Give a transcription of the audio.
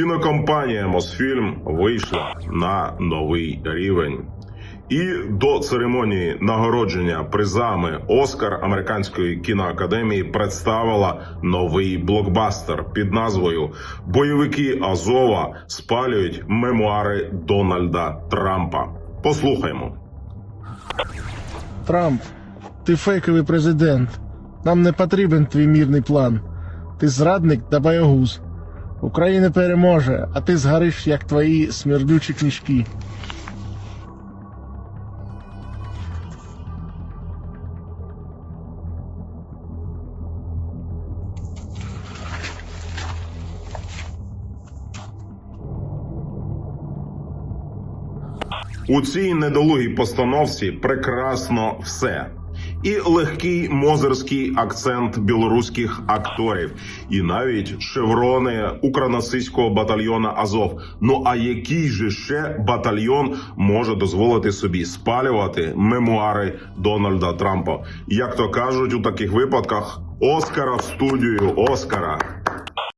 Кінокомпанія Мосфільм вийшла на новий рівень. І до церемонії нагородження призами Оскар американської кіноакадемії представила новий блокбастер під назвою Бойовики Азова спалюють мемуари Дональда Трампа. Послухаймо. Трамп, ти фейковий президент. Нам не потрібен твій мірний план. Ти зрадник та боягуз. Україна переможе, а ти згориш, як твої смердючі книжки. У цій недолугій постановці прекрасно все. І легкий мозерський акцент білоруських акторів, і навіть шеврони укранацистського батальйона Азов. Ну а який же ще батальйон може дозволити собі спалювати мемуари Дональда Трампа? Як то кажуть у таких випадках, Оскара в студію Оскара.